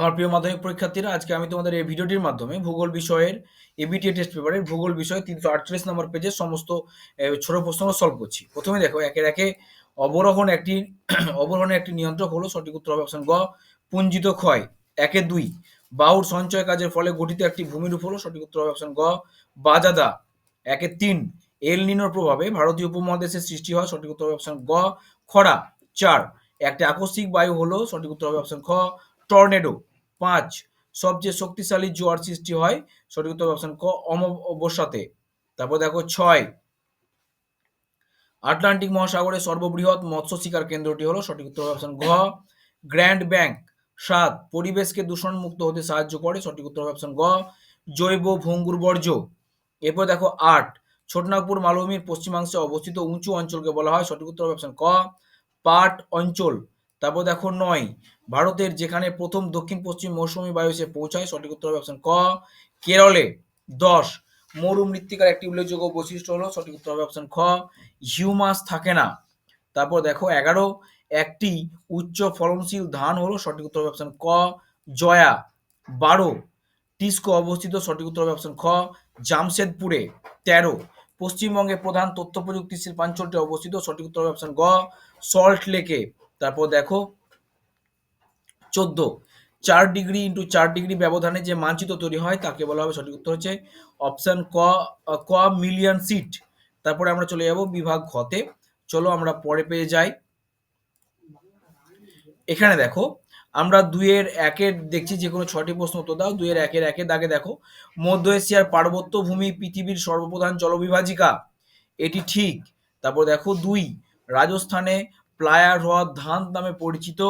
আমার প্রিয় মাধ্যমিক পরীক্ষার্থীরা, আজকে আমি তোমাদের এই ভিডিওটির মাধ্যমে ভূগোল বিষয়ের এবিটিএ টেস্ট পেপারের ভূগোল বিষয় তিনশো আটচল্লিশ নম্বর পেজের সমস্ত ছোট প্রশ্ন সলভ করছি। প্রথমে দেখো একের একে অবরোহণ একটি, অবরোহণের একটি নিয়ন্ত্রক হলো সঠিক উত্তর হবে অপশন গ, পুঞ্জিত ক্ষয়, একে দুই বাউর সঞ্চয় কাজের ফলে গঠিত একটি ভূমিরূপ হলো সঠিক উত্তর হবে অপশন গ, বাজাদা, একে তিন এল নিনোর প্রভাবে ভারতীয় উপমহাদেশের সৃষ্টি হয় সঠিক উত্তর হবে অপশন গ, খরা, চার, একটি আকস্মিক বায়ু হলো সঠিক উত্তর হবে অপশন খ, টর্নেডো। পাঁচ, সবচেয়ে শক্তিশালী জোয়ার সৃষ্টি হয় সঠিক উত্তর অপশন ক, অমাবস্যাতে। তারপর দেখো ছয়, আটলান্টিক মহাসাগরের সর্ববৃহৎ মৎস্য শিকার কেন্দ্রটি হলো সঠিক উত্তর অপশন ঘ, গ্র্যান্ড ব্যাংক। সাত, পরিবেশকে দূষণ মুক্ত হতে সাহায্য করে সঠিক উত্তর অপশন গ জৈব ভঙ্গুর বর্জ্য। এরপর দেখো আট, ছোটনাগপুর মালভূমির পশ্চিমাংশে অবস্থিত উঁচু অঞ্চলকে বলা হয় সঠিক উত্তর অপশন ক, পাট অঞ্চল। তারপর দেখো নয়, ভারতের যেখানে প্রথম দক্ষিণ পশ্চিম মৌসুমী বায়ু এসে পৌঁছায়, সঠিক উত্তর হবে অপশন ক। কেরলে দশ, মরু মৃত্তিকার একটি উল্লেখযোগ্য বৈশিষ্ট্য হলো, সঠিক উত্তর হবে অপশন খ, হিউমাস থাকে না। তারপর দেখো এগারো, একটি উচ্চ ফলনশীল ধান হলো, সঠিক উত্তর হবে অপশন ক, জয়া। বারো, টিস্কো অবস্থিত, সঠিক উত্তর হবে অপশন খ, জামশেদপুরে। তেরো পশ্চিমবঙ্গের প্রধান তথ্য প্রযুক্তি শিল্পাঞ্চলটি অবস্থিত, সঠিক উত্তর হবে অপশন গ, সল্ট লেকে। তারপর দেখো, চোদ্দ। চার ডিগ্রি ইন্টু চার ডিগ্রি ব্যবধানে যে মানচিত্র তৈরি হয়, তাকে বলা হবে সঠিক উত্তর হচ্ছে অপশান ক ক মিলিয়ন সিট তারপরে আমরা চলে যাব বিভাগ ঘতে চলো আমরা পরে পেয়ে যাই। এখানে দেখো, আমরা দুইয়ের একের দেখছি যে কোনো ছটি প্রশ্ন উত্তর দাও। দুইয়ের একের একের দাগে দেখো, মধ্য এশিয়ার পার্বত্য ভূমি পৃথিবীর সর্বপ্রধান জলবিভাজিকা। এটি ঠিক। তারপর দেখো দুই, রাজস্থানে প্লায়ার হ্রদ ধান নামে পরিচিত।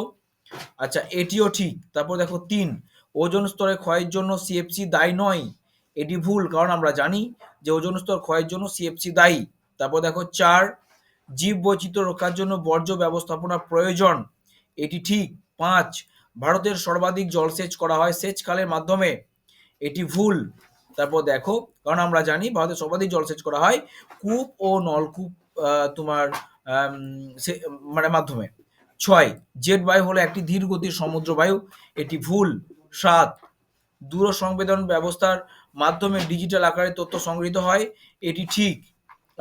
আচ্ছা এটিও ঠিক। তারপর দেখো তিন, ওজন স্তরে ক্ষয়ের জন্য সিএফসি দায়ী নয়। এটি ভুল, কারণ আমরা জানি যে ওজন স্তর ক্ষয়ের জন্য সিএফসি দায়ী। তারপর দেখো চার, জীব বৈচিত্র্য রক্ষার জন্য বর্জ্য ব্যবস্থাপনা প্রয়োজন। এটি ঠিক। পাঁচ, ভারতের সর্বাধিক জলসেচ করা হয় সেচকালের মাধ্যমে। এটি ভুল। তারপর দেখো, কারণ আমরা জানি ভারতের সর্বাধিক জলসেচ করা হয় কূপ ও নলকূপ তোমার মানে মাধ্যমে। ছয়, জেট বায়ু হলো একটি ধীর গতির সমুদ্র বায়ু। এটি ভুল। সাত দূর সংবেদন ব্যবস্থার মাধ্যমে ডিজিটাল আকারে তথ্য সংগৃহীত হয়। এটি ঠিক।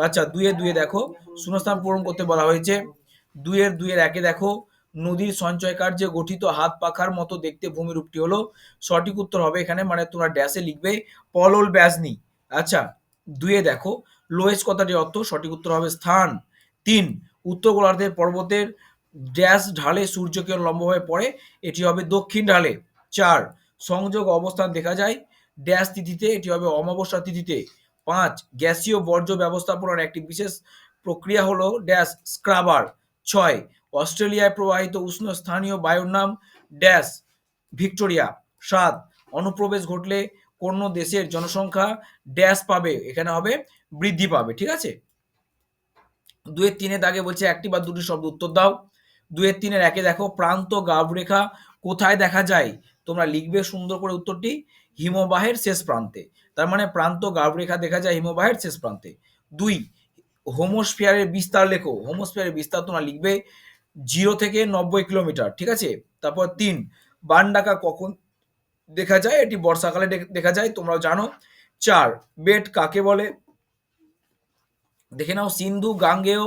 আচ্ছা দুয়ে দুয়ে দেখো। শূন্যস্থান পূরণ করতে বলা হয়েছে। দুইয়ের দুইয়ের একে দেখো। নদীর সঞ্চয় কার্যে গঠিত হাত পাখার মতো দেখতে ভূমিরূপটি হলো। সঠিক উত্তর হবে এখানে মানে তোমরা ড্যাশে লিখবে পলল ব্যাজনি আচ্ছা দুয়ে দেখো। লোয়েস কথাটির অর্থ সঠিক উত্তর হবে স্থান। তিন উত্তর গোলার্ধের পর্বতের ড্যাশ ঢালে সূর্যকিরণ লম্বভাবে পড়ে, এটি হবে দক্ষিণ ঢালে। চার, সংযোগ অবস্থান দেখা যায় ড্যাশ তিথিতে, এটি হবে অমাবস্যা তিথিতে। পাঁচ, গ্যাসীয় বর্জ্য ব্যবস্থাপনার একটি বিশেষ প্রক্রিয়া হলো ড্যাশ স্ক্রাবার। ছয়, অস্ট্রেলিয়ায় প্রবাহিত উষ্ণ স্থানীয় বায়ুর নাম ড্যাশ ভিক্টোরিয়া। সাত, অনুপ্রবেশ ঘটলে কোন দেশের জনসংখ্যা ড্যাশ পাবে, এখানে হবে বৃদ্ধি পাবে, ঠিক আছে? দুয়ের তিনের দাগে বলছে একটি বা দুটি শব্দ উত্তর দাও। দুয়ের তিনের একে দেখো, প্রান্ত, গাবরেখা, কোথায় দেখা যায়? তোমরা লিখবে সুন্দর করে উত্তরটি, হিমবাহের শেষ প্রান্তে। তার মানে প্রান্ত, গাবরেখা দেখা যায় হিমবাহের শেষ প্রান্তে। দুই, হোমোস্ফিয়ারের বিস্তার লেখো। হোমোস্ফিয়ারের বিস্তার তোমরা লিখবে জিরো থেকে নব্বই কিলোমিটার, ঠিক আছে? তারপর তিন বানডাকা কখন দেখা যায়? এটি বর্ষাকালে দেখা যায়, তোমরাও জানো। চার, বেট কাকে বলে? দেখে নাও, সিন্ধু গাঙ্গেয়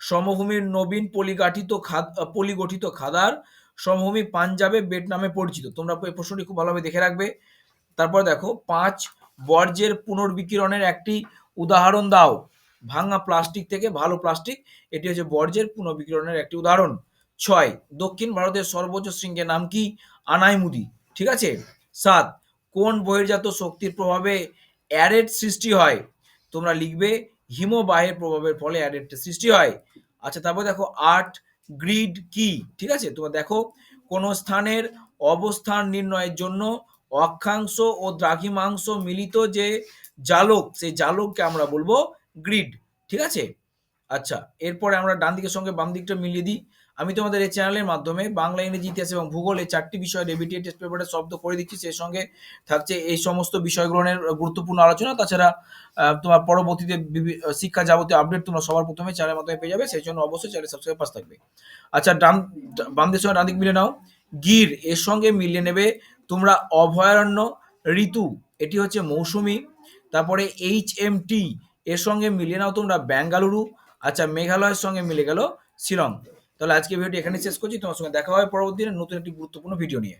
সমভূমির নবীন পলিগাঠিত খাদ পলিগঠিত খাদার সমভূমি পাঞ্জাবে বেট নামে পরিচিত। তোমরা এই প্রশ্নটি খুব ভালোভাবে দেখে রাখবে। তারপর দেখো, পাঁচ বর্জ্যের পুনর্বিকিরণের একটি উদাহরণ দাও। ভাঙা প্লাস্টিক থেকে ভালো প্লাস্টিক, এটি হচ্ছে বর্জ্যের পুনর্বিকিরণের একটি উদাহরণ। ছয়, দক্ষিণ ভারতের সর্বোচ্চ শৃঙ্গের নাম কি? আনাইমুদি। ঠিক আছে? সাত, কোন বহির্জাত শক্তির প্রভাবে অ্যারেট সৃষ্টি হয়? তোমরা লিখবে হিমবাহের প্রভাবের ফলে অ্যাডেডটা সৃষ্টি হয়। আচ্ছা তারপর দেখো আর্ট গ্রিড কি? ঠিক আছে? তোমার দেখো, কোন স্থানের অবস্থান নির্ণয়ের জন্য অক্ষাংশ ও দ্রাঘিমাংশ মিলিত যে জালক, সেই জালককে আমরা বলব গ্রিড ঠিক আছে? আচ্ছা এরপরে আমরা ডান দিকের সঙ্গে বাম দিকটা মিলিয়ে দিই। আমি তোমাদের এই চ্যানেলের মাধ্যমে বাংলা, ইংরেজি, ইতিহাস এবং ভূগোল এই চারটি বিষয় রেবিটিএ টেস্ট পেপারে শব্দ করে দিচ্ছি। সেই সঙ্গে থাকছে এই সমস্ত বিষয়গুলোর গুরুত্বপূর্ণ আলোচনা। তাছাড়া তোমার পরবর্তীতে শিক্ষা যাবতীয় আপডেট তোমরা সবার প্রথমে চ্যানেলের মাধ্যমে পেয়ে যাবে। সেই জন্য অবশ্যই চ্যানেল সাবস্ক্রাইব পাস থাকবে। আচ্ছা ডান, বাম দিকের সঙ্গে ডান দিক মিলে নাও। গির, এর সঙ্গে মিলিয়ে নেবে তোমরা অভয়ারণ্য, ঋতু, এটি হচ্ছে মৌসুমি। তারপরে এইচ এম টি এর সঙ্গে মিলিয়ে নাও তোমরা বেঙ্গালুরু আচ্ছা মেঘালয়ের সঙ্গে মিলে গেল শিলং। তাহলে আজকে ভিডিওটি এখানে শেষ করছি। তোমার সঙ্গে দেখা হয় পরবর্তী নতুন একটি গুরুত্বপূর্ণ ভিডিও নিয়ে।